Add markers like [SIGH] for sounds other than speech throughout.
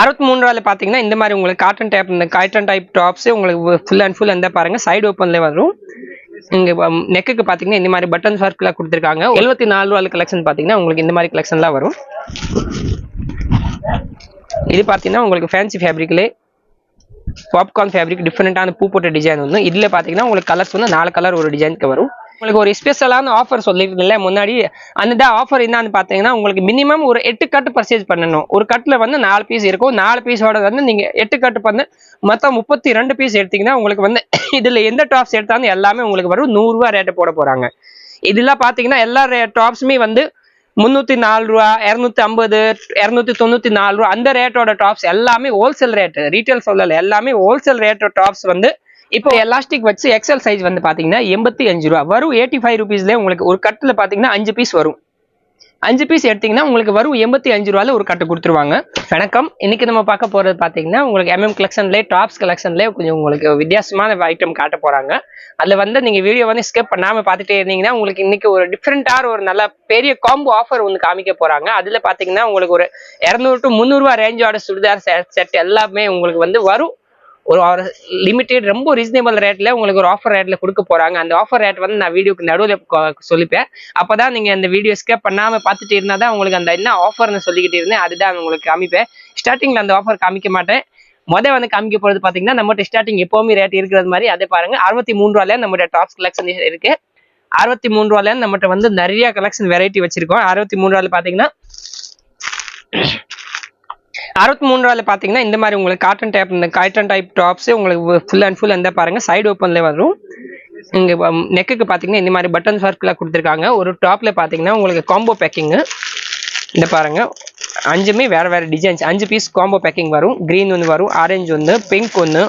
அறுபத்தி மூணு ரூபாயில் பார்த்தீங்கன்னா இந்த மாதிரி உங்களுக்கு காட்டன் டைப் இந்த காட்டன் டைப் டாப்ஸ் உங்களுக்கு ஃபுல் அண்ட் ஃபுல் இருந்தால் பாருங்க. சைடு ஓப்பனில் வரும். இங்கே நெக்குக்கு பார்த்தீங்கன்னா இந்த மாதிரி பட்டன் ஒர்க்லாம் கொடுத்துருக்காங்க. எழுபத்தி நாலு ரூபாய் கலெக்ஷன் பார்த்தீங்கன்னா உங்களுக்கு இந்த மாதிரி கலெக்ஷன்லாம் வரும். இது பார்த்தீங்கன்னா உங்களுக்கு ஃபேன்சி ஃபேப்ரிக்லே பாப்கார்ன் ஃபேப்ரிக் டிஃப்ரெண்டான பூ போட்ட டிசைன் வந்து இதில் பார்த்தீங்கன்னா உங்களுக்கு கலர்ஸ் வந்து நாலு கலர் ஒரு டிசைனுக்கு வரும். உங்களுக்கு ஒரு ஸ்பெஷலான ஆஃபர் சொல்லியிருக்கீங்களே முன்னாடி. அந்த ஆஃபர் என்னன்னு பார்த்தீங்கன்னா உங்களுக்கு மினிமம் ஒரு எட்டு கட்டு பர்ச்சேஸ் பண்ணணும். ஒரு கட்டில் வந்து நாலு பீஸ் இருக்கும். நாலு பீஸோட வந்து நீங்கள் எட்டு கட்டு பண்ண. மொத்தம் முப்பத்தி ரெண்டு பீஸ் எடுத்தீங்கன்னா உங்களுக்கு வந்து [COUGHS] இதில் எந்த டாப்ஸ் எடுத்தாலும் எல்லாமே உங்களுக்கு வரும். நூறுரூவா ரேட்டு போட போகிறாங்க இதெல்லாம் பார்த்தீங்கன்னா எல்லா டாப்ஸுமே வந்து முந்நூற்றி நாலு ரூபா இரநூத்தி ஐம்பது இரநூத்தி தொண்ணூற்றி நாலு ரூபா. அந்த ரேட்டோட டாப்ஸ் எல்லாமே ஹோல்சேல் ரேட்டு ரீட்டைல் சொல்லலை எல்லாமே ஹோல்சேல் ரேட்டோட டாப்ஸ் வந்து இப்போ எலாஸ்டிக் வச்சு எக்ஸல் சைஸ் வந்து பார்த்தீங்கன்னா எண்பத்தி அஞ்சு ரூபா. வரும் எயிட்டி ஃபைவ் ருபீஸ்லேயே உங்களுக்கு ஒரு கட்டில் பார்த்தீங்கன்னா அஞ்சு பீஸ் வரும். அஞ்சு பீஸ் எடுத்தீங்கன்னா உங்களுக்கு வரும் எண்பத்தி அஞ்சு ரூபால ஒரு கட்டு கொடுத்துருவாங்க. வணக்கம். இன்னைக்கு நம்ம பார்க்க போறது பாத்தீங்கன்னா உங்களுக்கு எம்எம் கலெக்ஷன்லேயே டாப்ஸ் கலெக்ஷன்லேயே கொஞ்சம் உங்களுக்கு வித்தியாசமான ஐட்டம் காட்ட போறாங்க. அதுல வந்து நீங்க வீடியோ வந்து ஸ்கிப் பண்ணாம பார்த்துட்டே இருந்தீங்கன்னா உங்களுக்கு இன்னைக்கு ஒரு டிஃப்ரெண்டான ஒரு நல்ல பெரிய காம்போ ஆஃபர் ஒன்று காமிக்க போறாங்க. அதுல பாத்தீங்கன்னா உங்களுக்கு ஒரு இரநூறு டு முந்நூறுவா ரேஞ்சோட சுடிதார் செட் எல்லாமே உங்களுக்கு வந்து வரும். ஒரு லிமிடெட் ரொம்ப ரீசனபிள் ரேட்ல உங்களுக்கு ஒரு ஆஃபர் ரேட்ல கொடுக்க போறாங்க. அந்த ஆஃபர் ரேட் வந்து நான் வீடியோக்கு நடுவில் சொல்லிப்பேன். அப்பதான் நீங்க அந்த வீடியோ ஸ்கேப் பண்ணாம பார்த்துட்டு இருந்தா தான் உங்களுக்கு அந்த என்ன ஆஃபர்னு சொல்லிக்கிட்டு இருந்தேன். அதுதான் உங்களுக்கு காமிப்பேன். ஸ்டார்டிங்ல அந்த ஆஃபர் காமிக்க மாட்டேன். முத வந்து காமிக்க போறது பாத்தீங்கன்னா நம்மகிட்ட ஸ்டார்டிங் எப்பவுமே ரேட் இருக்கிறது மாதிரி அதே பாருங்க. அறுபத்தி மூணு ரூபாயில நம்மகிட்ட டாப்ஸ் கலெக்ஷன் இருக்கு. அறுபத்தி மூணு ரூபாயில நம்மகிட்ட வந்து நிறைய கலெக்ஷன் வெரைட்டி வச்சிருக்கோம். அறுபத்தி மூணு ரூபாயில பாத்தீங்கன்னா அறுபத்தி மூணு பார்த்தீங்கன்னா பாத்தீங்கன்னா இந்த மாதிரி உங்களுக்கு காட்டன் டைப் இந்த காட்டன் டைப் டாப்ஸ் உங்களுக்கு ஃபுல் அண்ட் ஃபுல் எந்த பாருங்க. சைடு ஓப்பன்லேயே வரும். இங்க நெக்குக்கு பாத்தீங்கன்னா இந்த மாதிரி பட்டன் ஒர்க்லாம் கொடுத்துருக்காங்க. ஒரு டாப்ல பாத்தீங்கன்னா உங்களுக்கு காம்போ பேக்கிங் இந்த பாருங்க. அஞ்சுமே வேற வேற டிசைன்ஸ் அஞ்சு பீஸ் காம்போ பேக்கிங் வரும். கிரீன் ஒன்று வரும். ஆரஞ்சு ஒன்று பிங்க் ஒன்று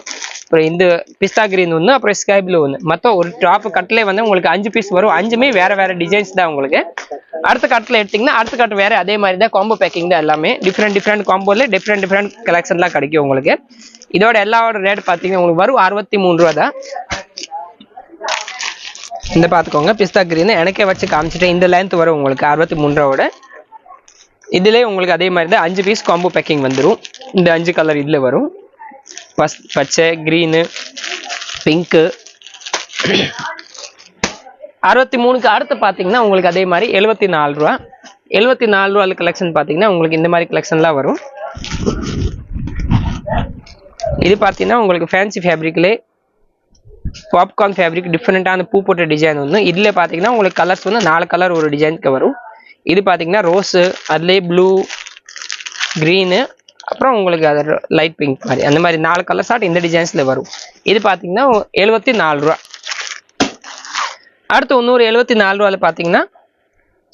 அப்புறம் இந்த பிஸ்தா கிரீன் ஒன்று அப்புறம் ஸ்கை ப்ளூ ஒன்று மொத்தம் ஒரு டாப் கட்டிலே வந்து உங்களுக்கு அஞ்சு பீஸ் வரும். அஞ்சுமே வேறு வேற டிசைன்ஸ் தான் உங்களுக்கு. அடுத்த கட்டில் எடுத்தீங்கன்னா அடுத்த கட்டு வேறு அதே மாதிரி தான் காம்போ பேக்கிங் தான் எல்லாமே. டிஃப்ரெண்ட் டிஃப்ரெண்ட் காம்போவில் டிஃப்ரெண்ட் டிஃப்ரெண்ட் கலெக்ஷன்லாம் கிடைக்கும் உங்களுக்கு. இதோட எல்லாவோட ரேட் பார்த்தீங்கன்னா உங்களுக்கு வரும் அறுபத்தி மூணு ரூபா தான். இந்த பார்த்துக்கோங்க பிஸ்தா கிரீன் எனக்கே வச்சு காமிச்சிட்டேன். இந்த லென்த் வரும் உங்களுக்கு அறுபத்தி மூணு ரூபாவோட. இதுலேயே உங்களுக்கு அதே மாதிரி தான் அஞ்சு பீஸ் காம்போ பேக்கிங் வந்துடும் இந்த அஞ்சு கலர் இதில் வரும். பஸ் பச்சை க்ரீனு பிங்க்கு அறுபத்தி மூணுக்கு அடுத்து பார்த்தீங்கன்னா உங்களுக்கு அதே மாதிரி எழுபத்தி நாலு ரூபா. எழுபத்தி நாலு ரூபா கலெக்ஷன் பார்த்தீங்கன்னா உங்களுக்கு இந்த மாதிரி கலெக்ஷன்லாம் வரும். இது பார்த்தீங்கன்னா உங்களுக்கு ஃபேன்சி ஃபேப்ரிக்லே பாப்கார்ன் ஃபேப்ரிக் டிஃப்ரெண்ட்டான பூ போட்ட டிசைன் ஒன்று இதில் பார்த்தீங்கன்னா உங்களுக்கு கலர்ஸ் வந்து நாலு கலர் ஒரு டிசைனுக்கு வரும். இது பார்த்தீங்கன்னா ரோஸு அதுலேயே ப்ளூ க்ரீனு அப்புறம் உங்களுக்கு அது லைட் பிங்க் மாதிரி. அந்த மாதிரி நாலு கலர் ஷார்ட் இந்த டிசைன்ஸில் வரும். இது பார்த்தீங்கன்னா எழுபத்தி நாலு ரூபா. அடுத்து இன்னொரு எழுபத்தி நாலு ரூபாயில் பார்த்தீங்கன்னா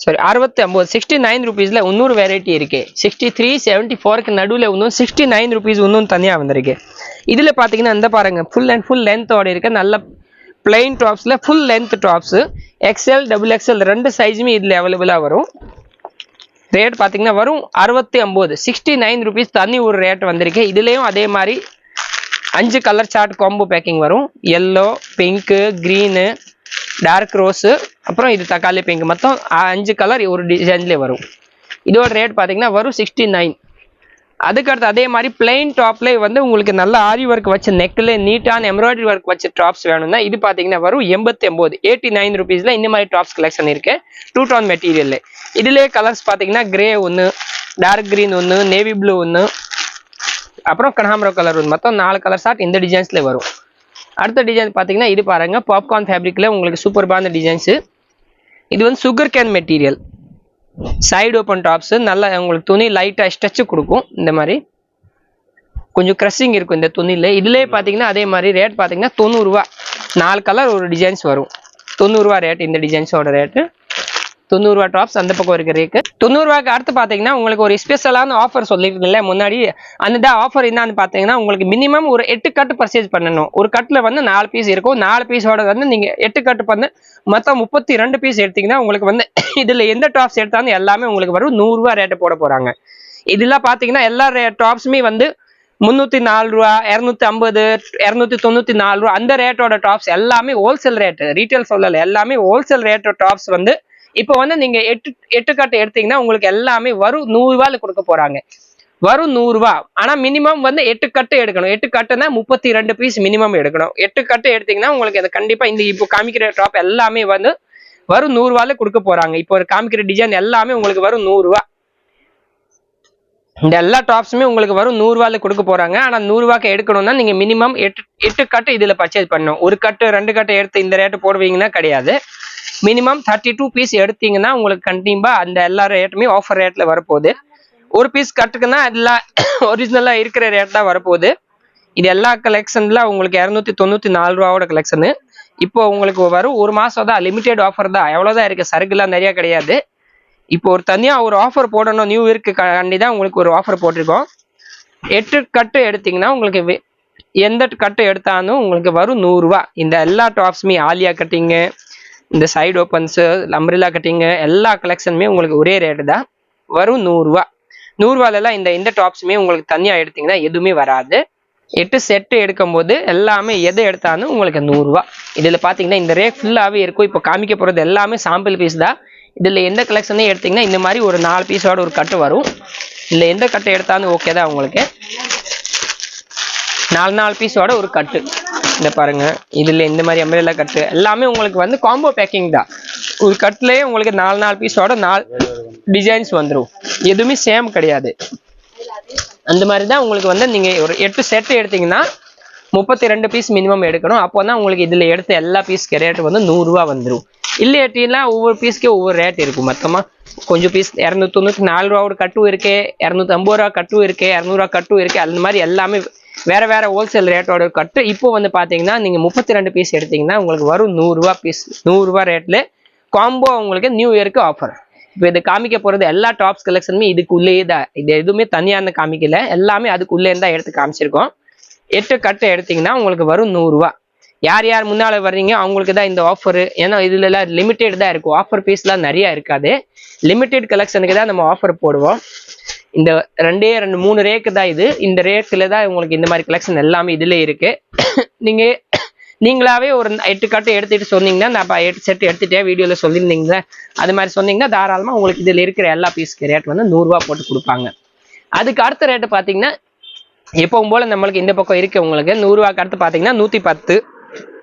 சாரி அறுபத்தி ஐம்பது சிக்ஸ்டி நைன் ருபீஸில் இன்னொரு வெரைட்டி இருக்கு. சிக்ஸ்டி த்ரீ செவன்ட்டி ஃபோருக்கு நடுவில் இன்னும் சிக்ஸ்டி நைன் ருபீஸ் இன்னும் தனியாக வந்திருக்கு. இதில் பார்த்தீங்கன்னா இந்த பாருங்க ஃபுல் அண்ட் ஃபுல் லென்த்தோட இருக்க நல்ல plain டாப்ஸில் full length tops XL double XL ரெண்டு சைஸுமே இதில் அவைலபிளாக வரும். ரேட் பார்த்தீங்கன்னா வரும் அறுபத்தி ஒம்பது சிக்ஸ்டி நைன் ருபீஸ் தனி ஒரு ரேட் வந்திருக்கு. இதுலேயும் அதே மாதிரி அஞ்சு கலர் சார்ட் காம்போ பேக்கிங் வரும். Yellow pink green dark rose அப்புறம் இது தக்காளி பிங்க் மொத்தம் அஞ்சு கலர் ஒரு டிசைன்லேயே வரும். இதோட ரேட் பார்த்தீங்கன்னா வரும் சிக்ஸ்டி நைன் அதுக்கடுத்து அதே மாதிரி பிளெயின் டாப்லேயே வந்து உங்களுக்கு நல்ல ஆரி ஒர்க் வச்ச நெக்ல நீட்டான எம்ப்ராய்டரி ஒர்க் வச்ச டாப்ஸ் வேணும்னா இது பார்த்தீங்கன்னா வரும் எண்பத்தி ஒம்பது எயிட்டி நைன் ருபீஸில் இந்த மாதிரி டாப்ஸ் கலெக்ஷன் இருக்கு. டூ டவுன் மெட்டீரியல் இதுலேயே கலர்ஸ் பார்த்தீங்கன்னா கிரே ஒன்று டார்க் கிரீன் ஒன்று நேவி ப்ளூ ஒன்று அப்புறம் கனாமரோ கலர் ஒன்று மொத்தம் நாலு கலர் ஷார்ட் இந்த டிசைன்ஸில் வரும். அடுத்த டிசைன் பார்த்தீங்கன்னா இது பாருங்க பாப்கார்ன் ஃபேப்ரிக்ல உங்களுக்கு சூப்பர்பான டிசைன்ஸு இது வந்து sugar cane material side open tops நல்லா உங்களுக்கு துணி லைட்டாக ஸ்ட்ரெச்சு கொடுக்கும். இந்த மாதிரி. கொஞ்சம் க்ரஷிங் இருக்கும் இந்த துணியில். இதுலேயே பார்த்தீங்கன்னா அதே மாதிரி ரேட் பார்த்தீங்கன்னா தொண்ணூறுரூவா நாலு கலர் ஒரு டிசைன்ஸ் வரும். தொண்ணூறுரூவா ரேட் இந்த டிசைன்ஸோட ரேட்டு தொண்ணூறுரூவா டாப்ஸ் அந்த பக்கம் இருக்கு. ரேக்கு தொண்ணூறுரூவாக்கு அடுத்து பார்த்தீங்கன்னா உங்களுக்கு ஒரு ஸ்பெஷலான ஆஃபர் சொல்லியிருந்தேன்ல முன்னாடி அந்த ஆஃபர் என்னன்னு பார்த்தீங்கன்னா உங்களுக்கு மினிமம் ஒரு எட்டு கட்டு பர்ச்சேஸ் பண்ணணும். ஒரு கட்டில் வந்து நாலு பீஸ் இருக்கும். நாலு பீஸோட வந்து நீங்கள் எட்டு கட்டு பண்ணு. மொத்தம் முப்பத்தி ரெண்டு பீஸ் எடுத்தீங்கன்னா உங்களுக்கு வந்து [LAUGHS] இதில் எந்த டாப்ஸ் எடுத்தாலும் எல்லாமே உங்களுக்கு வரும். நூறுரூவா ரேட்டு போட போகிறாங்க இதெல்லாம் பார்த்தீங்கன்னா எல்லா டாப்ஸுமே வந்து முந்நூற்றி நாலு ரூபா இரநூத்தி ஐம்பது இரநூத்தி தொண்ணூற்றி நாலு ரூபா அந்த ரேட்டோட டாப்ஸ் எல்லாமே ஹோல்சேல் ரேட்டு ரீட்டைல் சொல்லலை எல்லாமே ஹோல்சேல் ரேட்டோட டாப்ஸ் வந்து இப்போ வந்து நீங்க எட்டு எட்டு கட்டு எடுத்தீங்கன்னா உங்களுக்கு எல்லாமே வரும் நூறு ரூபாயில கொடுக்க போறாங்க. வரும் நூறுரூவா ஆனா மினிமம் வந்து எட்டு கட்டு எடுக்கணும். எட்டு கட்டுனா முப்பத்தி ரெண்டு பீஸ் மினிமம் எடுக்கணும். எட்டு கட்டு எடுத்தீங்கன்னா உங்களுக்கு அது கண்டிப்பா இந்த இப்போ காமிக்கிற டாப் எல்லாமே வந்து வரும் நூறு கொடுக்க போறாங்க. இப்போ ஒரு காமிக்கிற டிசைன் எல்லாமே உங்களுக்கு வரும் நூறுரூவா இந்த எல்லா டாப்ஸுமே உங்களுக்கு வரும் நூறு கொடுக்க போறாங்க. ஆனா நூறு எடுக்கணும்னா நீங்க மினிமம் எட்டு எட்டு கட்டு இதுல பர்ச்சேஸ் பண்ணணும். ஒரு கட்டு ரெண்டு கட்டு எடுத்து இந்த ரேட்டு போடுவீங்கன்னா கிடையாது. மினிமம் தேர்ட்டி டூ பீஸ் எடுத்தீங்கன்னா உங்களுக்கு கண்டிப்பாக அந்த எல்லா ரேட்டுமே ஆஃபர் ரேட்டில் வரப்போகுது. ஒரு பீஸ் கட்டுக்குன்னா எல்லாம் ஒரிஜினலாக [COUGHS] இருக்கிற ரேட் தான் வரப்போகுது. இது எல்லா கலெக்ஷனில் உங்களுக்கு இரநூத்தி தொண்ணூற்றி நாலு ரூபாவோட கலெக்ஷனு இப்போ உங்களுக்கு வரும் ஒரு மாதம் தான் லிமிடெட் ஆஃபர் தான். எவ்வளோதான் இருக்குது சரக்குலாம் நிறையா கிடையாது. இப்போ ஒரு தனியாக ஒரு ஆஃபர் போடணும் நியூ இயர்க்கு கண்டி தான் உங்களுக்கு ஒரு ஆஃபர் போட்டிருக்கோம். எட்டு கட்டு எடுத்தீங்கன்னா உங்களுக்கு எந்த கட்டு எடுத்தாலும் உங்களுக்கு வரும் நூறுரூவா இந்த எல்லா டாப்ஸுமே ஆலியா கட்டிங்கு இந்த சைடு ஓப்பன்ஸு அம்ரிலா கட்டிங்கு எல்லா கலெக்ஷனுமே உங்களுக்கு ஒரே ரேட்டு தான். வரும் நூறுரூவா நூறுரூவாலெல்லாம் இந்த இந்த டாப்ஸுமே உங்களுக்கு தனியாக எடுத்தீங்கன்னா எதுவுமே வராது. எட்டு செட்டு எடுக்கும்போது எல்லாமே எதை எடுத்தாலும் உங்களுக்கு நூறுரூவா இதில் பார்த்தீங்கன்னா இந்த ரேட் ஃபுல்லாகவே இருக்கும். இப்போ காமிக்க போகிறது எல்லாமே சாம்பிள் பீஸ் தான். இதில் எந்த கலெக்ஷனே எடுத்தீங்கன்னா இந்த மாதிரி ஒரு நாலு பீஸோட ஒரு கட்டு வரும். இல்லை எந்த கட்டு எடுத்தாலும் ஓகே தான் உங்களுக்கு. நாலு நாலு பீஸோட ஒரு கட்டு இந்த பாருங்க. இதுல இந்த மாதிரி அம்பரேலா கட்டு எல்லாமே உங்களுக்கு வந்து காம்போ பேக்கிங் தான். ஒரு கட்லயே உங்களுக்கு நாலு நாலு பீஸோட நாலு டிசைன்ஸ் வந்துடும் எதுவுமே சேம் கிடையாது. அந்த மாதிரி தான் உங்களுக்கு வந்து நீங்க ஒரு எட்டு செட்டு எடுத்தீங்கன்னா முப்பத்தி ரெண்டு பீஸ் மினிமம் எடுக்கணும். அப்போ தான் உங்களுக்கு இதுல எடுத்த எல்லா பீஸ்க்கு ரேட்டு வந்து நூறுரூவா வந்துடும் இல்லையாட்டினா ஒவ்வொரு பீஸ்க்கே ஒவ்வொரு ரேட் இருக்கும். மொத்தமா கொஞ்சம் பீஸ் இரநூத்தி தொண்ணூற்றி நாலு ரூபா ஒரு கட்டும் இருக்கு இரநூத்தி ஐம்பது ரூபா கட்டும் இருக்கு இரநூறுவா கட்டும் இருக்கு. அந்த மாதிரி எல்லாமே வேற வேற ஹோல்சேல் ரேட்டோட கட்டு. இப்போ வந்து பார்த்தீங்கன்னா நீங்க முப்பத்தி ரெண்டு பீஸ் எடுத்தீங்கன்னா உங்களுக்கு வரும் நூறுரூவா பீஸ் நூறுரூவா ரேட்ல காம்போ உங்களுக்கு நியூ இயருக்கு ஆஃபர் இப்போ இது காமிக்க போகிறது எல்லா டாப்ஸ் கலெக்ஷனுமே இதுக்குள்ளேயே தான். இது எதுவுமே தனியான காமிக்கல. எல்லாமே அதுக்குள்ளே தான் எடுத்து காமிச்சிருக்கோம். எட்டு கட்டு எடுத்தீங்கன்னா உங்களுக்கு வரும் நூறுரூவா. யார் யார் முன்னால் வர்றீங்க அவங்களுக்கு தான் இந்த ஆஃபர் ஏன்னா இதுலலாம் லிமிட்டெட் தான் இருக்கும். ஆஃபர் பீஸ்லாம் நிறையா இருக்காது. லிமிட்டெட் கலெக்ஷனுக்கு தான் நம்ம ஆஃபர் போடுவோம். இந்த ரெண்டே ரெண்டு மூணு ரேக்கு தான் இது. இந்த ரேக்கில் தான் உங்களுக்கு இந்த மாதிரி கலெக்ஷன் எல்லாமே இதில் இருக்குது [COUGHS] நீங்கள் நீங்களாவே ஒரு எட்டு கட்டு எடுத்துட்டு சொன்னீங்கன்னா நான் இப்போ எட்டு செட் எடுத்துகிட்டே வீடியோவில் சொல்லியிருந்தீங்க அது மாதிரி சொன்னீங்கன்னா தாராளமாக உங்களுக்கு இதில் இருக்கிற எல்லா பீஸ்க்கு ரேட் வந்து நூறுரூவா போட்டு கொடுப்பாங்க. அதுக்கு அடுத்த ரேட்டு பார்த்தீங்கன்னா எப்பவும் போல் நம்மளுக்கு இந்த பக்கம் இருக்குது உங்களுக்கு. நூறுரூவாக்கு அடுத்து பார்த்தீங்கன்னா நூற்றி பத்து.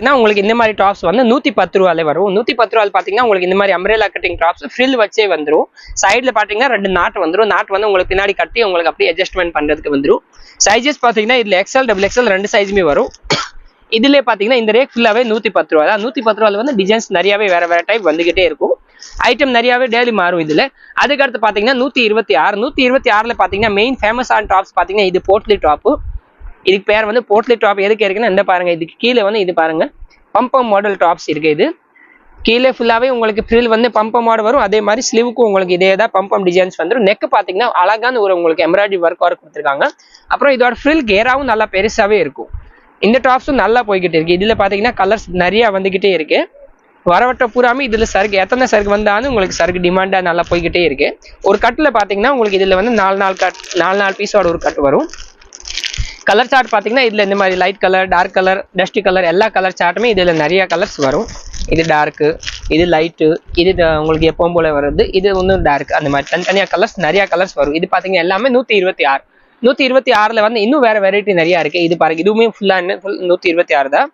ஏன்னா உங்களுக்கு இந்த மாதிரி டாப்ஸ் வந்து நூற்றி பத்து ரூபாலே வரும். நூற்றி பத்து ரூபாய் பார்த்தீங்கன்னா உங்களுக்கு இந்த மாதிரி அம்ரேலா கட்டிங் டாப்ஸ் ஃப்ரில் வச்சே வந்துரும். சைடில் பார்த்தீங்கன்னா ரெண்டு நாட் வந்துரும். நாட் வந்து உங்களுக்கு பின்னாடி கட்டி உங்களுக்கு அப்படியே அட்ஜஸ்ட்மெண்ட் பண்ணுறதுக்கு வந்துரும். சைஸஸ் பார்த்தீங்கன்னா இதில் எக்ஸ்எல் டபுள் எக்ஸ்எல் ரெண்டு சைஸுமே வரும். இதுலேயே பார்த்தீங்கன்னா இந்த ரேக் ஃபுல்லாகவே நூற்றி பத்து ரூபா தான் நூற்றி பத்து ரூபாயில் வந்து டிசைன்ஸ் நிறையாவே வேற வேற டைப் வந்துகிட்டே இருக்கும். ஐட்டம் நிறையாவே டெய்லி மாறும் இதில். அதுக்கடுத்து பார்த்தீங்கன்னா நூற்றி இருபத்தி ஆறு. நூற்றி இருபத்தி ஆறில் பார்த்தீங்கன்னா மெயின் ஃபேமஸான டாப்ஸ் பார்த்தீங்கன்னா இது போட்லி டாப்பு இதுக்கு பேர் வந்து போர்ட்லி டாப் எதுக்கு இருக்குன்னா இந்த பாருங்க. இதுக்கு கீழே வந்து இது பாருங்க. பம்பம் மாடல் டாப்ஸ் இருக்கு இது. கீழே ஃபுல்லாகவே உங்களுக்கு ஃப்ரில் வந்து பம்பம் மாடு வரும். அதே மாதிரி ஸ்லீவுக்கும் உங்களுக்கு இதே தான் பம்பம் டிசைன்ஸ் வந்துடும் நெக் பார்த்தீங்கன்னா அழகான ஒரு உங்களுக்கு எம்ப்ராய்டரி ஒர்க் ஒர்க் கொடுத்துருக்காங்க. அப்புறம் இதோட ஃப்ரில் கேராவும் நல்லா பெருசாகவே இருக்கும். இந்த டாப்ஸும் நல்லா போய்கிட்டு இருக்கு. இதில் பார்த்தீங்கன்னா கலர்ஸ் நிறையா வந்துக்கிட்டே இருக்கு. வரவட்ட பூராமே இதில் சருக்கு எத்தனை சருக்கு வந்தாலும் உங்களுக்கு சருக்கு டிமாண்டாக நல்லா போய்கிட்டே இருக்கு. ஒரு கட்டில் பார்த்தீங்கன்னா உங்களுக்கு இதில் வந்து நாலு நாலு கட் நாலு நாலு பீஸோட ஒரு கட் வரும். கலர் சார்ட் பார்த்தீங்கன்னா இதில் இந்த மாதிரி light colour dark colour dusty colour எல்லா கலர் சார்ட்டுமே இதில் நிறைய கலர்ஸ் வரும். இது டார்க்கு இது லைட்டு இது உங்களுக்கு எப்பவும் போல வருது இது ஒன்றும் டார்க் அந்த மாதிரி தனித்தனியாக கலர்ஸ் நிறையா கலர்ஸ் வரும். இது பார்த்தீங்கன்னா எல்லாமே நூற்றி இருபத்தி ஆறு. நூற்றி இருபத்தி ஆறில் வந்து இன்னும் வேற வெரைட்டி நிறையா இருக்கு. இது பாருங்க இதுவுமே ஃபுல்லாக ஃபுல் நூற்றி இருபத்தி ஆறு தான்.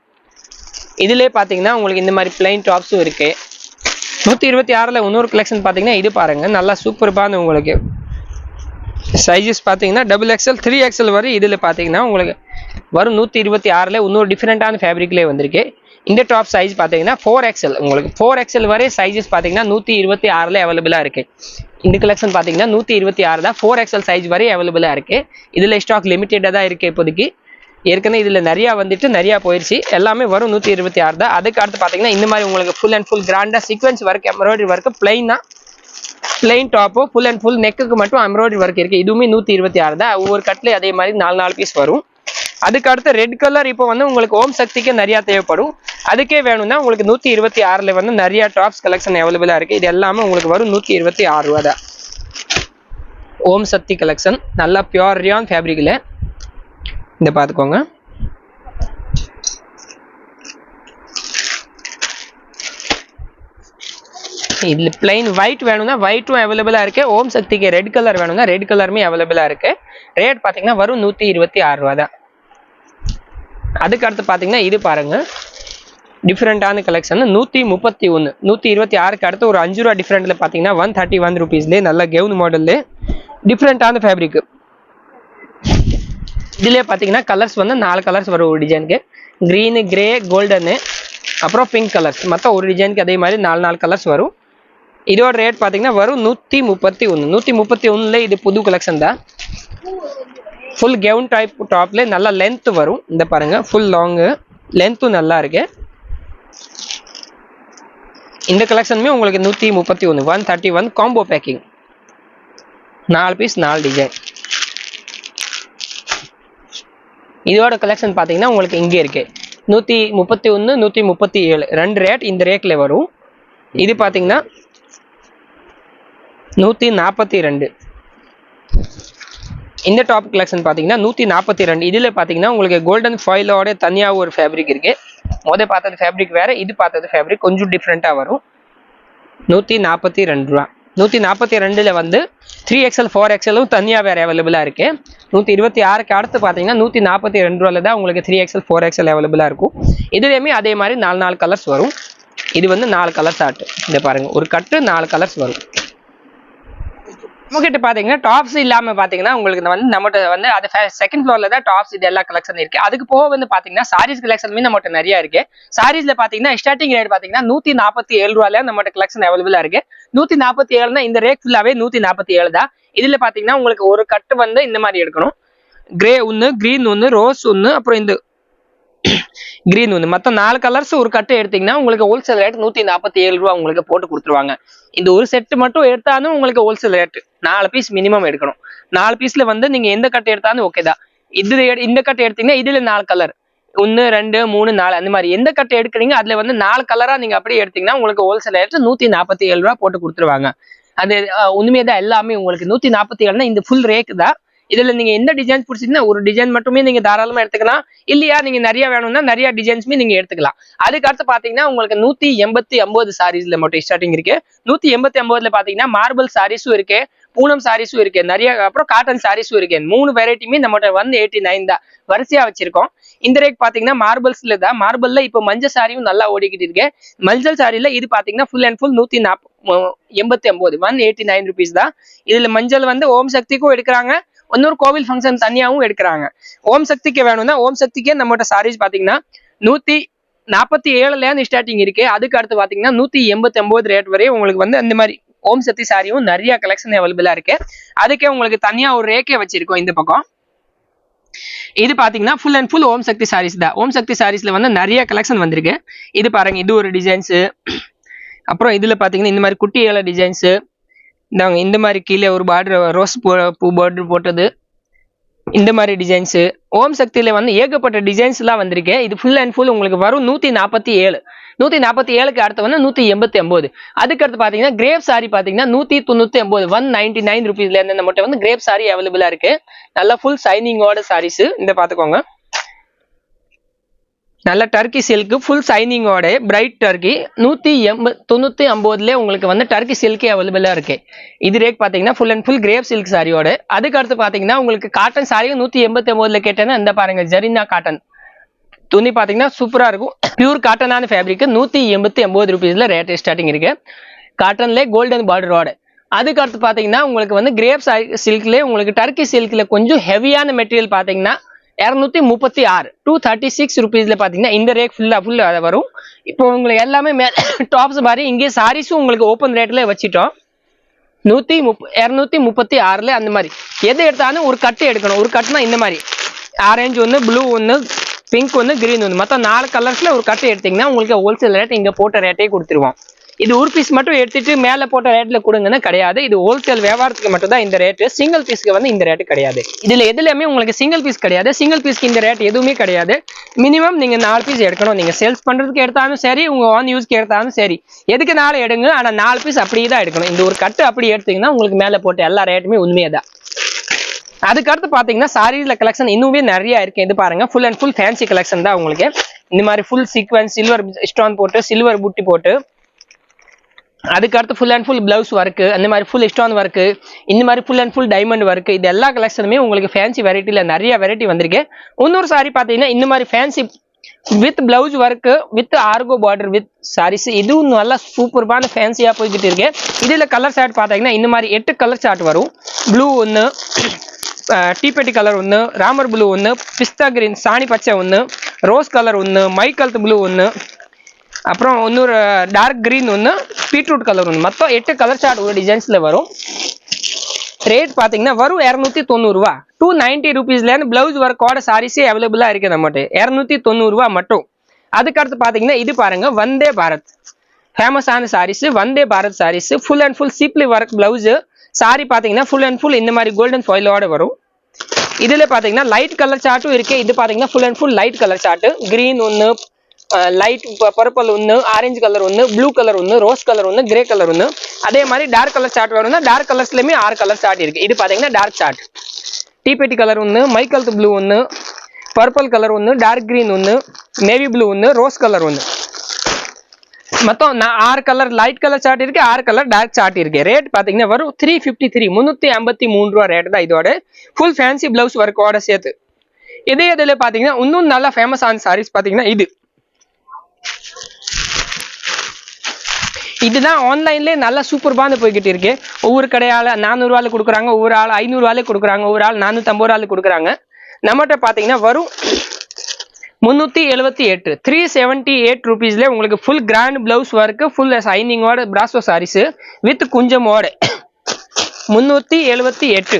இதிலே பார்த்தீங்கன்னா உங்களுக்கு இந்த மாதிரி பிளைன் டாப்ஸும் இருக்கு. நூற்றி இருபத்தி ஆறில் இன்னொரு கலெக்ஷன் பார்த்தீங்கன்னா இது பாருங்க நல்லா சூப்பர்பான உங்களுக்கு. சைஸஸ் பார்த்தீங்கன்னா டபுள் எக்ஸ்எல் த்ரீ எக்ஸ்எல் வரை இதில் பார்த்தீங்கன்னா உங்களுக்கு வரும் நூற்றி இருபத்தி ஆறில் இன்னொரு டிஃப்ரெண்ட்டான ஃபேப்ரிக்லேயே வந்திருக்கு. இந்த டாப் சைஸ் பார்த்தீங்கன்னா ஃபோர் எக்ஸ்எல் உங்களுக்கு ஃபோர் எக்ஸ்எல் வரை சைஸஸ் பார்த்தீங்கன்னா நூற்றி இருபத்தி ஆறில் அவைலபிளாக இருக்கு. இந்த கலெக்ஷன் பார்த்தீங்கன்னா நூற்றி இருபத்தி ஆறு தான் ஃபோர் எக்ஸ்எல் சைஸ் வரை அவைலபிளாக இருக்குது இதில் ஸ்டாக் லிமிட்டடாக தான் இருக்குது இப்போதைக்கு. ஏற்கனவே இதில் நிறையா வந்துட்டு நிறையா போயிடுச்சு எல்லாமே வரும் நூற்றி இருபத்தி ஆறு தான். அதுக்கு அடுத்து பார்த்தீங்கன்னா இந்த மாதிரி உங்களுக்கு ஃபுல் அண்ட் ஃபுல் கிராண்டாக sequins work embroidery work பிளைனாக plain top full and full நெக்குக்கு மட்டும் எம்ப்ராய்டரி ஒர்க் இருக்கு. இதுவுமே நூற்றி இருபத்தி ஆறு தான். ஒவ்வொரு கட்லேயும் அதே மாதிரி நாலு நாலு பீஸ் வரும். அதுக்கு அடுத்து ரெட் கலர் இப்போ வந்து உங்களுக்கு ஓம் சக்திக்கு நிறையா தேவைப்படும். அதுக்கே வேணும்னா உங்களுக்கு நூற்றி இருபத்தி ஆறில் வந்து நிறையா டாப்ஸ் கலெக்ஷன் அவைலபிளாக இருக்குது இது எல்லாமே உங்களுக்கு வரும் நூற்றி இருபத்தி ஆறு ரூபா தான். ஓம் சக்தி கலெக்ஷன் நல்லா பியூர் ரியான் ஃபேப்ரிக்கில் இந்த பார்த்துக்கோங்க. இதில் பிளைன் ஒயிட் வேணும்னா ஒயிட்டும் அவைலபிளாக இருக்குது ஓம் சக்திக்கு ரெட் கலர் வேணும்னா ரெட் கலருமே அவைலபிளாக இருக்குது ரேட் பார்த்தீங்கன்னா வரும் நூற்றி இருபத்தி ஆறு ரூபா தான். அதுக்கு அடுத்து பார்த்தீங்கன்னா இது பாருங்கள் டிஃப்ரெண்ட்டான கலெக்ஷன் நூற்றி முப்பத்தி ஒன்று நூற்றி இருபத்தி ஆறுக்கு அடுத்து ஒரு அஞ்சு ரூபா டிஃப்ரெண்ட்டில் பார்த்தீங்கன்னா ஒன் தேர்ட்டி ஒன் ருபீஸ்லேயே நல்ல கெவுன் மாடல்லே டிஃப்ரெண்ட்டான ஃபேப்ரிக் இதுலேயே பார்த்தீங்கன்னா கலர்ஸ் வந்து நாலு கலர்ஸ் வரும் ஒரு டிசைனுக்கு க்ரீனு கிரே கோல்டனு அப்புறம் பிங்க் கலர்ஸ் மொத்தம் ஒரு டிசைனுக்கு அதே மாதிரி நாலு நாலு கலர்ஸ் வரும். இதோட ரேட் பார்த்தீங்கன்னா வரும் நூற்றி முப்பத்தி ஒன்று நூற்றி முப்பத்தி ஒன்றில் இது புது கலெக்ஷன் தான். ஃபுல் கெவுன் டைப் டாப்ல நல்லா லென்த் வரும். இந்த பாருங்க ஃபுல் லாங்கு லென்த்தும் நல்லா இருக்கு. இந்த கலெக்ஷனுமே உங்களுக்கு நூற்றி முப்பத்தி ஒன்று one thirty one combo packing நாலு பீஸ் நாலு டிசைன் இதோட கலெக்ஷன் பார்த்தீங்கன்னா உங்களுக்கு இங்கே இருக்கு. நூற்றி முப்பத்தி ஒன்று நூற்றி முப்பத்தி ஏழு. ரெண்டு ரேட் இந்த ரேட்டில் வரும். இது பார்த்தீங்கன்னா நூற்றி நாற்பத்தி ரெண்டு. இந்த டாப் கலெக்ஷன் பார்த்தீங்கன்னா நூற்றி நாற்பத்தி ரெண்டு. இதில் பார்த்தீங்கன்னா உங்களுக்கு கோல்டன் ஃபாயிலோட தனியாக ஒரு ஃபேப்ரிக் இருக்குது மொதல் பார்த்தது ஃபேப்ரிக் வேறு இது பார்த்தது ஃபேப்ரிக் கொஞ்சம் டிஃப்ரெண்ட்டாக வரும். நூற்றி நாற்பத்தி ரெண்டு ரூபா. நூற்றி நாற்பத்தி ரெண்டில் வந்து த்ரீ எக்ஸ்எல் ஃபோர் எக்ஸலும் தனியாக வேறு அவைலபிளாக இருக்குது நூற்றி இருபத்தி ஆறுக்கு அடுத்து பார்த்தீங்கன்னா நூற்றி நாற்பத்தி ரெண்டு ரூபாயில் தான் உங்களுக்கு த்ரீ எக்ஸ்எல் ஃபோர் எக்ஸல் அவைலபிளாக இருக்கும். இதுலேயுமே அதே மாதிரி நாலு நாலு கலர்ஸ் வரும். இது வந்து நாலு கலர்ஸ் ஆட்டு. இந்த பாருங்கள் ஒரு கட்டு நாலு கலர்ஸ் வரும். நம்மகிட்ட பார்த்தீங்கன்னா டாப்ஸ் இல்லாமல் பார்த்தீங்கன்னா உங்களுக்கு வந்து நம்மகிட்ட வந்து அது செகண்ட் ஃப்ளோரில் தான் டாப்ஸ் இது எல்லா கலெக்ஷன் இருக்குது அதுக்கு போக வந்து பார்த்தீங்கன்னா சாரீஸ் கலெக்ஷனுமே நம்மகிட்ட நிறையா இருக்குது சாரீஸில் பார்த்தீங்கன்னா ஸ்டார்டிங் ரேட் பார்த்தீங்கன்னா நூற்றி நாற்பத்தி ஏழு ரூபாயில நம்மகிட்ட கலெக்ஷன் அவைலபிளாக இருக்குது நூற்றி நாற்பத்தி ஏழுனா இந்த ரேட் ஃபுல்லாவே நூற்றி நாற்பத்தி ஏழு தான். இதில் பார்த்தீங்கன்னா உங்களுக்கு ஒரு கட்டு வந்து இந்த மாதிரி எடுக்கணும். கிரே ஒன்று கிரீன் ஒன்று ரோஸ் ஒன்று அப்புறம் இந்த கிரீன் வந்து. மொத்தம் நாலு கலர்ஸ் ஒரு கட்டு எடுத்தீங்கன்னா உங்களுக்கு ஹோல்சேல் ரேட் நூற்றி நாற்பத்தி ஏழு ரூபா உங்களுக்கு போட்டு கொடுத்துருவாங்க. இந்த ஒரு செட்டு மட்டும் எடுத்தாலும் உங்களுக்கு ஹோல்சேல் ரேட் நாலு பீஸ் மினிமம் எடுக்கணும். நாலு பீஸ்ல வந்து நீங்க எந்த கட்டு எடுத்தாலும் ஓகே தான். இது எடு- இந்த கட்டு எடுத்தீங்கன்னா இதுல நாலு கலர் ஒன்று ரெண்டு மூணு நாலு அந்த மாதிரி. எந்த கட்டு எடுக்கிறீங்க அதுல வந்து நாலு கலரா நீங்க அப்படியே எடுத்தீங்கன்னா உங்களுக்கு ஹோல்சேல் ரேட் நூற்றி நாற்பத்தி ஏழு ரூபா போட்டு கொடுத்துருவாங்க. அது உண்மையதான் தான் எல்லாமே உங்களுக்கு நூற்றி நாற்பத்தி ஏழுனா இந்த ஃபுல் ரேக்கு தான். இதுல நீங்க எந்த டிசைன் பிடிச்சிங்கன்னா ஒரு டிசைன் மட்டுமே நீங்க தாராளமா எடுத்துக்கலாம். இல்லையா நீங்க நிறைய வேணும்னா நிறைய டிசைன்ஸுமே நீங்க எடுத்துக்கலாம். அதுக்கு அடுத்து பாத்தீங்கன்னா உங்களுக்கு நூத்தி எண்பத்தி ஒன்பது சாரீஸ்ல மட்டும் ஸ்டார்டிங் இருக்கு. நூத்தி எண்பத்தி ஒன்பதுல பாத்தீங்கன்னா மார்பிள் சாரீஸும் இருக்கு பூனம் சாரீஸும் இருக்கு நிறைய அப்புறம் காட்டன் சாரீஸும் இருக்கு. மூணு வெரைட்டியுமே நம்மகிட்ட ஒன் எயிட்டி நைன் தான் வரிசையா வச்சிருக்கோம். இந்த ரேட் பாத்தீங்கன்னா மார்பிள்ஸ்ல தான். மார்பிள்ல இப்போ மஞ்சள் சாரியும் நல்லா ஓடிக்கிட்டு இருக்கு. மஞ்சள் சாரியில இது பாத்தீங்கன்னா ஃபுல் அண்ட் ஃபுல் நூத்தி நாப் எண்பத்தி ஒன்பது ஒன் எயிட்டி நைன் ருபீஸ் தான். இதுல மஞ்சள் வந்து ஓம் சக்திக்கும் எடுக்கிறாங்க. இன்னொரு கோவில் ஃபங்க்ஷன் தனியாகவும் எடுக்கிறாங்க. ஓம் சக்திக்கு வேணும்னா ஓம் சக்திக்கே நம்மகிட்ட சாரீஸ் பார்த்தீங்கன்னா நூற்றி நாற்பத்தி ஏழுலேருந்து ஸ்டார்டிங் இருக்கு. அதுக்கு அடுத்து பார்த்தீங்கன்னா நூற்றி எண்பத்தி ஒம்பது ரேட் வரை உங்களுக்கு வந்து அந்த மாதிரி ஓம் சக்தி சாரியும் நிறைய கலெக்ஷன் அவைலபிளா இருக்கு. அதுக்கே உங்களுக்கு தனியா ஒரு ரேக்கே வச்சிருக்கோம் இந்த பக்கம். இது பாத்தீங்கன்னா full and full Om Shakti saris தான். ஓம் சக்தி சாரீஸ்ல வந்து நிறைய கலெக்ஷன் வந்திருக்கு. இது பாருங்க இது ஒரு டிசைன்ஸ் அப்புறம் இதுல பாத்தீங்கன்னா இந்த மாதிரி குட்டி ஏழை டிசைன்ஸ் இந்தாங்க இந்த மாதிரி கீழே ஒரு பார்டர் ரோஸ் பூ பார்டர் போட்டது. இந்த மாதிரி டிசைன்ஸு ஓம் சக்தியில் வந்து ஏகப்பட்ட டிசைன்ஸ்லாம் வந்திருக்கு இது ஃபுல் அண்ட் ஃபுல் உங்களுக்கு வரும் நூற்றி நாற்பத்தி ஏழு. நூற்றி நாற்பத்தி ஏழுக்கு அடுத்து வந்து நூற்றி எண்பத்தி ஒம்பது அதுக்கடுத்து பார்த்தீங்கன்னா கிரேப் சாரி பார்த்தீங்கன்னா நூற்றி தொண்ணூற்றி ஒம்பது ஒன் நைன்டி நைன் ருபீஸ்லேருந்து நம்மகிட்ட வந்து கிரேப் சாரி அவைலபிளாக இருக்குது நல்லா ஃபுல் சைனிங்கோட சாரீஸு இந்த பார்த்துக்கோங்க. நல்ல டர்க்கி சில்க்கு ஃபுல் சைனிங்கோட பிரைட் டர்க்கி நூற்றி எண்பது தொண்ணூற்றி ஐம்பதுலேயே உங்களுக்கு வந்து டர்க்கி சில்கே அவைலபிளாக இருக்குது இது ரேட் பார்த்தீங்கன்னா full and full crepe silk சாரியோட அதுக்கடுத்து பார்த்தீங்கன்னா உங்களுக்கு காட்டன் சாரியும் நூற்றி எண்பத்தி ஒம்போதில் கேட்டேன்னா இந்த பாருங்கள் ஜெரினா காட்டன் துணி பார்த்தீங்கன்னா சூப்பராக இருக்கும். பியூர் காட்டனான ஃபேப்ரிக்கு நூற்றி எண்பத்தி ஒம்பது ருபீஸில் ரேட் ஸ்டார்டிங் இருக்குது காட்டன்லேயே கோல்டன் பார்டரோட அதுக்கு அடுத்து பார்த்தீங்கன்னா உங்களுக்கு வந்து கிரேப் சில்க்லேயே உங்களுக்கு டர்க்கி சில்கில் கொஞ்சம் ஹெவியான மெட்டீரியல் பார்த்தீங்கன்னா இரநூத்தி முப்பத்தி ஆறு. டூ தேர்ட்டி சிக்ஸ் ருபீஸ்ல பாத்தீங்கன்னா இந்த ரேட் ஃபுல்லா ஃபுல்லா வரும். இப்போ உங்களுக்கு எல்லாமே மே [COUGHS] டாப்ஸ் மாதிரி இங்கே சாரீஸும் உங்களுக்கு ஓப்பன் ரேட்ல வச்சுட்டோம். நூத்தி முப் இரநூத்தி முப்பத்தி ஆறுல அந்த மாதிரி. எது எடுத்தாலும் ஒரு கட்டு எடுக்கணும். ஒரு கட்டுனா இந்த மாதிரி. ஆரஞ்சு ஒன்று ப்ளூ ஒன்று பிங்க் ஒன்று கிரீன் ஒன்று மொத்தம் நாலு கலர்ஸில் ஒரு கட்டு எடுத்திங்கன்னா உங்களுக்கு ஹோல்சேல் ரேட் இங்கே போட்ட ரேட்டே கொடுத்துருவோம். இது ஒரு பீஸ் மட்டும் எடுத்துட்டு மேலே போட்ட ரேட்ல கொடுங்கன்னு கிடையாது. இது ஹோல்சேல் வியாபாரத்துக்கு மட்டும் தான் இந்த ரேட்டு சிங்கிள் பீஸ்க்கு வந்து இந்த ரேட்டு கிடையாது. இதுல எதுலையுமே உங்களுக்கு சிங்கிள் பீஸ் கிடையாது. சிங்கிள் பீஸ்க்கு இந்த ரேட் எதுவுமே கிடையாது. மினிமம் நீங்க நாலு பீஸ் எடுக்கணும். நீங்க சேல்ஸ் பண்றதுக்கு எடுத்தாலும் சரி உங்க ஆன் யூஸ்க்கு எடுத்தாலும் சரி. எதுக்கு நாலு எடுங்க? ஆனா நாலு பீஸ் அப்படியே தான் எடுக்கணும். இந்த ஒரு கட்டு அப்படி எடுத்தீங்கன்னா உங்களுக்கு மேலே போட்ட எல்லா ரேட்டுமே உண்மையே தான் அதுக்கடுத்து பார்த்தீங்கன்னா சாரீஸில் கலெக்ஷன் இன்னுமே நிறைய இருக்கு. இது பாருங்க. Full and full fancy collection தான் உங்களுக்கு. இந்த மாதிரி ஃபுல் சீக்வன்ஸ் சில்வர் ஸ்டோன் போட்டு சில்வர் புட்டி போட்டு அதுக்கடுத்து full and full blouse work அந்த மாதிரி ஃபுல் ஸ்டோன் ஒர்க்கு இந்த மாதிரி full and full diamond work இது எல்லா கலெக்ஷனுமே உங்களுக்கு ஃபேன்சி வெரைட்டியில் நிறைய வெரைட்டி வந்திருக்கு. இன்னொரு சாரி பார்த்தீங்கன்னா இந்த மாதிரி fancy with blouse work with ஆர்கோ border with saris இதுவும் நல்லா சூப்பர்பான ஃபேன்சியாக போய்கிட்டு இருக்கு. இதில் கலர் சார்ட் பார்த்தீங்கன்னா இந்த மாதிரி எட்டு கலர் ஷார்ட் வரும். ப்ளூ ஒன்று டீபெட்டி கலர் ஒன்று ராமர் ப்ளூ ஒன்று பிஸ்தா கிரீன் சாணி பச்சை ஒன்று ரோஸ் கலர் ஒன்று மைக் கலத்து ப்ளூ ஒன்று அப்புறம் இன்னொரு டார்க் கிரீன் ஒன்று பீட்ரூட் கலர் ஒன்று மொத்தம் எட்டு கலர் சார்ட் ஒரு டிசைன்ஸில் வரும். ரேட் பார்த்தீங்கன்னா வரும் இரநூத்தி தொண்ணூறுரூவா டூ நைன்ட்டி ருபீஸ்லேருந்து ப்ளவுஸ் ஒர்க்கோட சாரீஸே அவைலபிளாக இருக்குது நம்மகிட்ட. இரநூத்தி தொண்ணூறுரூவா மட்டும் அதுக்கடுத்து பார்த்தீங்கன்னா இது பாருங்க வந்தே பாரத். ஃபேமஸான saris Vande Bharat saris full and full cheaply work blouse sari பார்த்தீங்கன்னா ஃபுல் அண்ட் ஃபுல் இந்த மாதிரி கோல்டன் ஃபாயிலோட வரும். இதில் பார்த்தீங்கன்னா லைட் கலர் சார்ட்டும் இருக்கு. இது பார்த்தீங்கன்னா full and full light colour chart green ஒன்று லைட் பர்பிள் ஒன்று ஆரஞ்சு கலர் ஒன்று ப்ளூ கலர் ஒன்று ரோஸ் கலர் ஒன்று கிரே கலர் ஒன்று அதே மாதிரி டார்க் கலர் சார்ட் வரும்னா டார்க் கலர்ஸ்லையுமே ஆறு கலர் சார்ட் இருக்குது இது பார்த்தீங்கன்னா டார்க் சார்ட் டீபெட்டி கலர் ஒன்று மைக்கல்த் ப்ளூ ஒன்று பர்பிள் கலர் ஒன்று டார்க் கிரீன் ஒன்று நேவி ப்ளூ ஒன்று ரோஸ் கலர் ஒன்று மொத்தம் நான் ஆறு கலர் லைட் கலர் சார்ட் இருக்கு ஆறு கலர் டார்க் சார்ட் இருக்கு. ரேட் பாத்தீங்கன்னா வரும் த்ரீ ஃபிஃப்டி த்ரீ முந்நூற்றி ஐம்பத்தி மூணு ரூபா ரேட் தான் இதோட. ஃபுல் ஃபேன்சி பிளவுஸ் ஒர்க்கோட சேர்த்து. இதே இதில் பார்த்தீங்கன்னா இன்னும் நல்லா ஃபேமஸான சாரீஸ் பார்த்தீங்கன்னா இது. இதுதான் ஆன்லைன்லேயே நல்லா சூப்பர்பாந்து போய்கிட்டு இருக்கு. ஒவ்வொரு கடையால் நானூறுவால கொடுக்குறாங்க ஒவ்வொரு ஆள் ஐநூறுவாலே கொடுக்குறாங்க ஒவ்வொரு ஆள் நானூற்றம்பது ரூபால கொடுக்குறாங்க. நம்மகிட்ட பார்த்தீங்கன்னா வரும் முந்நூற்றி எழுபத்தி எட்டு. த்ரீ செவன்ட்டி எயிட் ருபீஸ்லேயே உங்களுக்கு full grand blouse work full சைனிங்கோட பிராசோ சாரீஸு வித் குஞ்சமோட முந்நூற்றி எழுபத்தி எட்டு.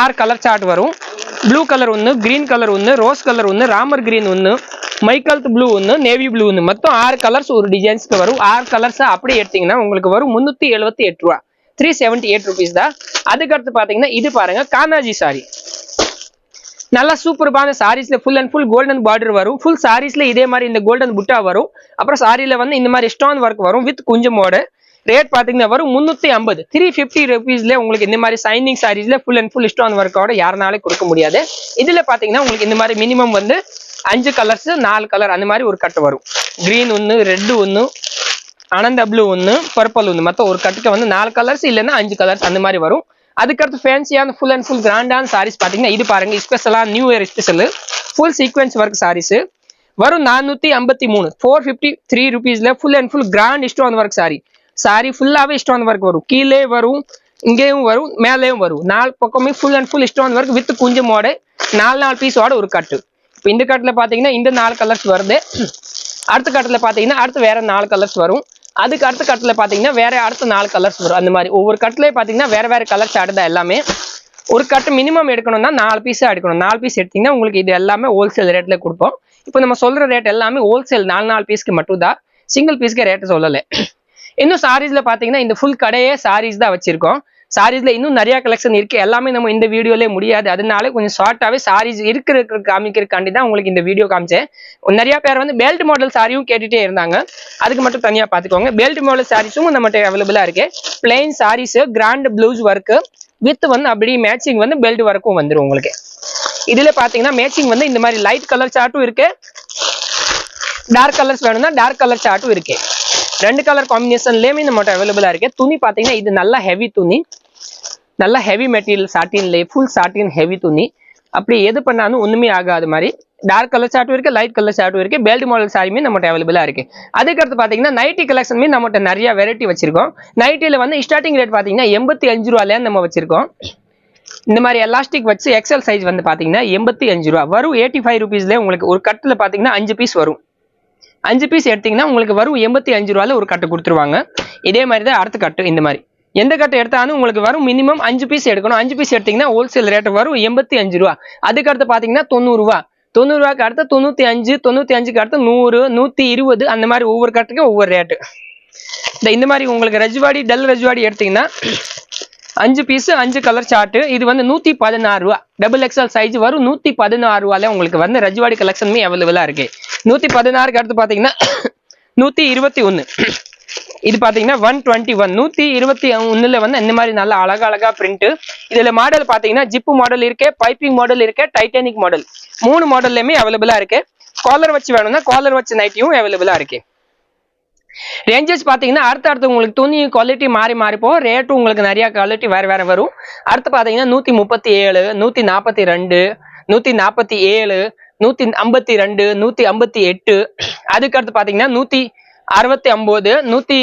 ஆறு கலர் சார்ட் வரும். ப்ளூ கலர் ஒன்று க்ரீன் கலர் ஒன்று ரோஸ் கலர் ஒன்று ராமர் க்ரீன் ஒன்று மைக்கல்த் ப்ளூ ஒன்று நேவி ப்ளூ ஒன்று மொத்தம் ஆறு கலர்ஸ் ஒரு டிசைன்ஸ்க்கு வரும். ஆறு கலர்ஸை அப்படி எடுத்தீங்கன்னா உங்களுக்கு வரும் முந்நூற்றி எழுபத்தி எட்டு ரூபா. த்ரீ செவன்ட்டி எயிட் ருபீஸ் தான். அதுக்கடுத்து பார்த்தீங்கன்னா இது பாருங்க கானாஜி சாரி நல்லா சூப்பர்பான சாரீஸ்ல full and full golden border வரும். ஃபுல் சாரீஸ்ல இதே மாதிரி இந்த கோல்டன் புட்டா வரும். அப்புறம் சாரியில வந்து இந்த மாதிரி ஸ்டோன் ஒர்க் வரும் வித் குஞ்சமோட ரேட் பாத்தீங்கன்னா வரும் முந்நூத்தி ஐம்பது. த்ரீ ஃபிஃப்டி ருபீஸ்ல உங்களுக்கு இந்த மாதிரி சைனிங் சாரீஸ்ல ஃபுல் அண்ட் ஃபுல் ஸ்டோன் ஒர்க்கோட யாருனாலும் கொடுக்க முடியாது. இதுல பாத்தீங்கன்னா உங்களுக்கு இந்த மாதிரி மினிமம் வந்து அஞ்சு கலர்ஸ் நாலு கலர் அந்த மாதிரி ஒரு கட்டு வரும். கிரீன் ஒன்று ரெட்டு ஒன்று அனந்த ப்ளூ ஒன்று பர்பிள் ஒன்று மொத்தம் ஒரு கட்டுக்கு வந்து நாலு கலர்ஸ் இல்லைன்னா அஞ்சு கலர்ஸ் அந்த மாதிரி வரும். அதுக்கடுத்து ஃபேன்சியான ஃபுல் அண்ட் ஃபுல் கிராண்டான சாரீஸ் பார்த்தீங்கன்னா இது பாருங்க ஸ்பெஷலாக new year special full sequins work saris வரும் நானூற்றி ஐம்பத்தி மூணு. ஃபோர் ஃபிஃப்டி த்ரீ ருபீஸில் full and full grand stone work sari sari ஃபுல்லாகவே ஸ்டோன் ஒர்க் வரும். கீழே வரும் இங்கேயும் வரும் மேலேயும் வரும். நாலு பக்கமே full and full stone work with குஞ்சமோட நாலு நாலு பீஸோட ஒரு கட்டு இப்போ இந்த காட்டில் பார்த்தீங்கன்னா இந்த நாலு கலர்ஸ் வருது. அடுத்த காட்டில் பார்த்தீங்கன்னா அடுத்து வேற நாலு கலர்ஸ் வரும். அதுக்கு அடுத்த கட்டில் பார்த்தீங்கன்னா வேற அடுத்த நாலு கலர்ஸ் வரும். அந்த மாதிரி ஒவ்வொரு கட்டிலே பார்த்தீங்கன்னா வேற வேற கலர்ஸ் ஆடுதா எல்லாமே. ஒரு கட்டு மினிமம் எடுக்கணும்னா நாலு பீஸ் எடுக்கணும். நாலு பீஸ் எடுத்தீங்கன்னா உங்களுக்கு இது எல்லாமே ஹோல்சேல் ரேட்ல கொடுப்போம். இப்போ நம்ம சொல்ற ரேட் எல்லாமே ஹோல்சேல் நாலு நாலு பீஸ்க்கு மட்டும் தான் சிங்கிள் பீஸ்க்கு ரேட்டு சொல்லலை. இன்னும் சாரீஸில் பாத்தீங்கன்னா இந்த ஃபுல் கடையே சாரீஸ் தான் வச்சிருக்கோம். சாரீஸ்ல இன்னும் நிறைய கலெக்ஷன் இருக்கு. எல்லாமே நம்ம இந்த வீடியோலே முடியாது. அதனால கொஞ்சம் ஷார்ட்டாவே சாரீஸ் இருக்கிற காமிக்கிறதுக்காண்டி தான் உங்களுக்கு இந்த வீடியோ காமிச்சேன். நிறைய பேர் வந்து பெல்ட் மாடல் சாரியும் கேட்டுட்டே இருந்தாங்க. அதுக்கு மட்டும் தனியா பாத்துக்கோங்க பெல்ட் மாடல் சாரீஸும் நம்மகிட்ட அவைலபிளா இருக்கு. Plain saris grand blouse work with வந்து அப்படியே மேட்சிங் வந்து பெல்ட் ஒர்க்கும் வந்துடும் உங்களுக்கு. இதுல பாத்தீங்கன்னா மேட்சிங் வந்து இந்த மாதிரி லைட் கலர் சார்ட்டும் இருக்கு. டார்க் கலர்ஸ் வேணும்னா டார்க் கலர் சார்ட்டும் இருக்கு. ரெண்டு கலர் காம்பினேஷன்லயுமே நம்மகிட்ட அவைலபிளா இருக்கு. துணி பாத்தீங்கன்னா இது நல்ல ஹெவி துணி. நல்ல ஹெவி மெட்டீரியல் சாட்டின்லேயே ஃபுல் சாட்டின் ஹெவி துணி. அப்படி எது பண்ணாலும் ஒன்றுமே ஆகாது மாதிரி. டார்க் கலர் சார்ட்டும் இருக்குது லைட் கலர் சார்ட்டும் இருக்குது பெல்ட் மாடல் சாரியுமே நம்மகிட்ட அவைலபிளாக இருக்குது அதுக்கடுத்து பார்த்தீங்கன்னா நைட்டி கலெக்ஷனுமே நம்மகிட்ட நிறைய வெரைட்டி வச்சிருக்கோம். நைட்டியில் வந்து ஸ்டார்டிங் ரேட் பார்த்தீங்கன்னா எண்பத்தி அஞ்சு ரூபாயில நம்ம வச்சிருக்கோம். இந்த மாதிரி எலாஸ்டிக் வச்சு எக்ஸல் சைஸ் வந்து பார்த்தீங்கன்னா எண்பத்தி அஞ்சு ரூபா. வரும் எயிட்டி ஃபைவ் ருபீஸ்லேயே உங்களுக்கு ஒரு கட்டில் பார்த்தீங்கன்னா அஞ்சு பீஸ் வரும். அஞ்சு பீஸ் எடுத்திங்கன்னா உங்களுக்கு வரும் எண்பத்தி அஞ்சு ரூபால ஒரு கட்டு கொடுத்துருவாங்க. இதே மாதிரி தான் அடுத்த கட்டு இந்த மாதிரி. எந்த கட்டம் எடுத்தாலும் உங்களுக்கு வரும் மினிமம் அஞ்சு பீஸ் எடுக்கணும். அஞ்சு பீஸ் எடுத்தீங்கன்னா ஹோல்சேல் ரேட் வரும் எண்பத்தி அஞ்சு ரூபா. அதுக்கு அடுத்து பார்த்தீங்கன்னா தொண்ணூறு ரூபா. அடுத்து தொண்ணூத்தி அஞ்சு தொண்ணூத்தி அஞ்சுக்கு அடுத்து நூறு நூத்தி இருபது அந்த மாதிரி ஒவ்வொரு கட்டுக்கும் ஒவ்வொரு ரேட்டு இந்த இந்த மாதிரி உங்களுக்கு ரஜ்வாடி டல் ரஜ்வாடி எடுத்தீங்கன்னா அஞ்சு பீஸ் அஞ்சு கலர் சார்ட்டு இது வந்து நூத்தி பதினாறு ரூபா. டபுள் எக்ஸ்எல் சைஸ் வரும் நூத்தி பதினாறு ரூபால உங்களுக்கு வந்து ரஜ்வாடி கலெக்ஷனுமே அவைலபிளா இருக்கு. நூத்தி பதினாறுக்கு அடுத்து பாத்தீங்கன்னா நூத்தி இருபத்தி ஒன்னு இது பாத்தீங்கன்னா ஒன் டுவெண்ட்டி ஒன் நூத்தி இருபத்தி ஒண்ணுல வந்து இந்த மாதிரி நல்ல அழகா அழகா பிரிண்ட் இதுல மாடல் பாத்தீங்கன்னா ஜிப்பு மாடல் இருக்கு பைப்பிங் மாடல் இருக்கு டைட்டானிக் மாடல் மூணு மாடல்லையுமே அவைலபிளா இருக்கு. காலர் வச்சு வேணும்னா காலர் வச்சு நைட்டியும் அவைலபிளா இருக்கு. ரேஞ்சஸ் பார்த்தீங்கன்னா அடுத்த அடுத்து உங்களுக்கு துணி குவாலிட்டி மாறி மாறி போகும். ரேட்டும் உங்களுக்கு நிறைய குவாலிட்டி வேற வேற வரும். அடுத்து பார்த்தீங்கன்னா நூற்றி முப்பத்தி ஏழு நூற்றி நாற்பத்தி ரெண்டு நூற்றி நாற்பத்தி ஏழு நூற்றி ஐம்பத்தி ரெண்டு நூற்றி ஐம்பத்தி எட்டு. அதுக்கடுத்து பார்த்தீங்கன்னா நூற்றி அறுபத்தி ஒம்பது நூற்றி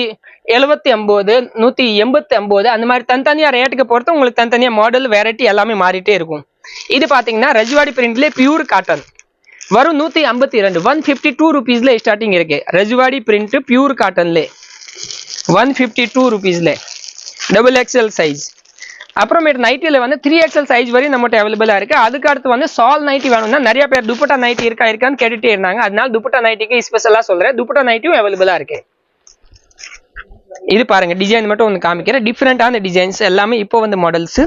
எழுபத்தி ஒம்பது நூற்றி எண்பத்தி ஒம்பது அந்த மாதிரி தனித்தனியாக ரேட்டுக்கு பொறுத்து உங்களுக்கு தனித்தனியாக மாடல் வெரைட்டி எல்லாமே மாறிட்டே இருக்கும். இது பார்த்தீங்கன்னா ரஜ்வாடி பிரிண்ட்லேயே பியூர் காட்டன் வரும் நூற்றி ஐம்பத்தி ரெண்டு ஒன் ஃபிஃப்டி டூ ருபீஸ்ல ஸ்டார்டிங் இருக்கு. ரஜ்வாடி பிரிண்ட் பியூர் காட்டன்ல ஒன் ஃபிஃப்டி டூ ருபீஸ்ல டபுள் எக்ஸ்எல் சைஸ் அப்புறமேட்டு நைட்டியில் வந்து த்ரீ எக்ஸல் சைஸ் வரையும் நம்மகிட்ட அவைலபிளாக இருக்குது அதுக்கு அடுத்து வந்து சால் நைட்டி வேணும்னா நிறைய பேர் துப்பட்டா நைட்டி இருக்கா இருக்கான்னு கேட்டுட்டே இருந்தாங்க. அதனால துப்பட்டா நைட்டிக்கு ஸ்பெஷலாக சொல்கிறேன் துப்பட்டா நைட்டியும் அவைலபிளாக இருக்குது இது பாருங்க டிசைன் மட்டும் ஒன்று காமிக்கிறேன். டிஃப்ரெண்டான டிசைன்ஸ் எல்லாமே இப்போ வந்து மாடல்ஸ்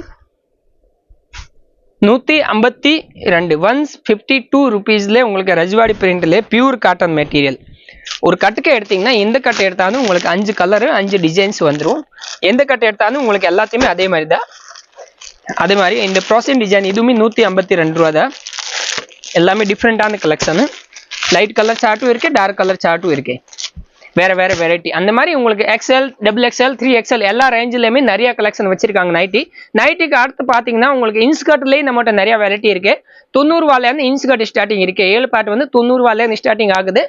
நூற்றி ஐம்பத்தி ரெண்டு. ஒன் ஃபிஃப்டி டூ ருபீஸ்ல உங்களுக்கு ரஜ்வாடி பிரிண்ட்லேயே பியூர் காட்டன் மெட்டீரியல் ஒரு கட்டுக்கு எடுத்தீங்கன்னா எந்த கட்டு எடுத்தாலும் உங்களுக்கு அஞ்சு கலரு அஞ்சு டிசைன்ஸ் வந்துடும் எந்த கட்டு எடுத்தாலும் உங்களுக்கு எல்லாத்தையுமே அதே மாதிரி தான் அதே மாதிரி இந்த ப்ராசன் டிசைன் இதுவுமே நூற்றி ஐம்பத்தி ரெண்டு ரூபா தான் எல்லாமே டிஃப்ரெண்ட்டான கலெக்ஷனு லைட் கலர் சார்ட்டும் இருக்குது டார்க் கலர் சார்ட்டும் இருக்கு. வேறு வேறு வெரைட்டி அந்த மாதிரி உங்களுக்கு XL double XL three XL எல்லா ரேஞ்சிலையுமே நிறைய கலெக்ஷன் வச்சிருக்காங்க நைட்டி நைட்டிக்கு அடுத்து பார்த்தீங்கன்னா உங்களுக்கு இன்ஸ்கர்ட்லேயே நம்மகிட்ட நிறைய வெரைட்டி இருக்குது தொண்ணூறுவாலேருந்து இன்ஸ்கர்ட் ஸ்டார்டிங் இருக்குது ஏழு பாட்டு வந்து தொண்ணூறுவாலேருந்து ஸ்டார்டிங் ஆகுது.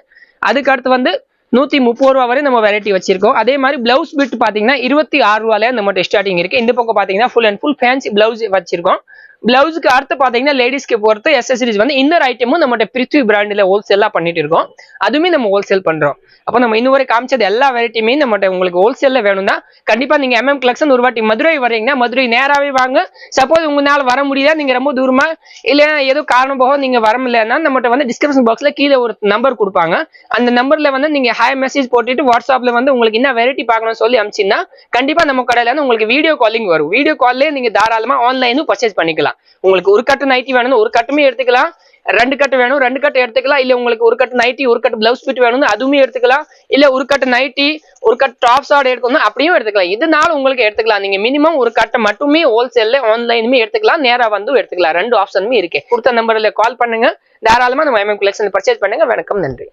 அதுக்கு அடுத்து வந்து நூற்றி முப்பது ரூபா வரை நம்ம வெரைட்டி வச்சிருக்கோம். அதே மாதிரி பிளவுஸ் பிட் பார்த்தீங்கன்னா இருபத்தி ஆறு ரூபாலே நம்ம ஸ்டார்டிங் இருக்கு. இந்த பக்கம் பார்த்தீங்கன்னா full and full fancy blouse வச்சிருக்கோம். பிளவுஸுக்கு அடுத்து பார்த்தீங்கன்னா லேடிஸ்க்கு பொறுத்து எஸ்எஸ்ரிஸ் வந்து இன்னொரு ஐட்டமும் நம்மகிட்ட பிரித்வி பிராண்டில் ஹோல்சேலாக பண்ணிட்டு இருக்கோம். அதுவுமே நம்ம ஹோல்சேல் பண்றோம். அப்போ நம்ம இன்னும் காமிச்சது எல்லா வெரைட்டியுமே நம்மகிட்ட உங்களுக்கு ஹோல்சேல்ல வேணும்னா கண்டிப்பா நீங்க எம்எம் கலெக்ஷன் ஒரு வாட்டி மதுரை வரீங்கன்னா மதுரை நேராவே வாங்க. சப்போஸ் உங்களால வர முடியல நீங்க ரொம்ப தூரமா இல்லைன்னா ஏதோ காரணம் போக நீங்க வர முடியலன்னா நம்மகிட்ட வந்து டிஸ்கிரிப்ஷன் பாக்ஸ்ல கீழே ஒரு நம்பர் கொடுப்பாங்க. அந்த நம்பர்ல வந்து நீங்க ஹாய் மெசேஜ் போட்டுட்டு வாட்ஸ்அப்ல வந்து உங்களுக்கு என்ன வெரைட்டி பார்க்கணும்னு சொல்லி அமிச்சின்னா கண்டிப்பா நம்ம கடையில இருந்து உங்களுக்கு வீடியோ காலிங் வரும். வீடியோ கால்லே நீங்க தாராளமா ஆன்லைனும் பர்ச்சேஸ் பண்ணிக்கலாம். உங்களுக்கு ஒரு கட்டு நைட்டி வேணும்னு ஒரு கட்டுமே எடுத்துக்கலாம். ரெண்டு கட்டு வேணும் ரெண்டு கட்டு எடுத்துக்கலாம். இல்ல உங்களுக்கு ஒரு கட்டு நைட்டி ஒரு கட்டு பிளவுஸ் பிட் வேணும்னு அதுவுமே எடுத்துக்கலாம். இல்ல ஒரு கட்டு நைட்டி ஒரு கட்டு டாப் ஷார்ட் எடுக்கணும் அப்படியும் எடுத்துக்கலாம். இதனால உங்களுக்கு எடுத்துக்கலாம். நீங்க மினிமம் ஒரு கட்டை மட்டுமே ஹோல்சேல்ல ஆன்லைனுமே எடுத்துக்கலாம். நேரா வந்து எடுத்துக்கலாம். ரெண்டு ஆப்ஷனுமே இருக்கு. கொடுத்த நம்பர்ல கால் பண்ணுங்க. தாராளமா நம்ம எம்எம் கலெக்ஷன் பர்ச்சேஸ் பண்ணுங்க. வணக்கம் நன்றி.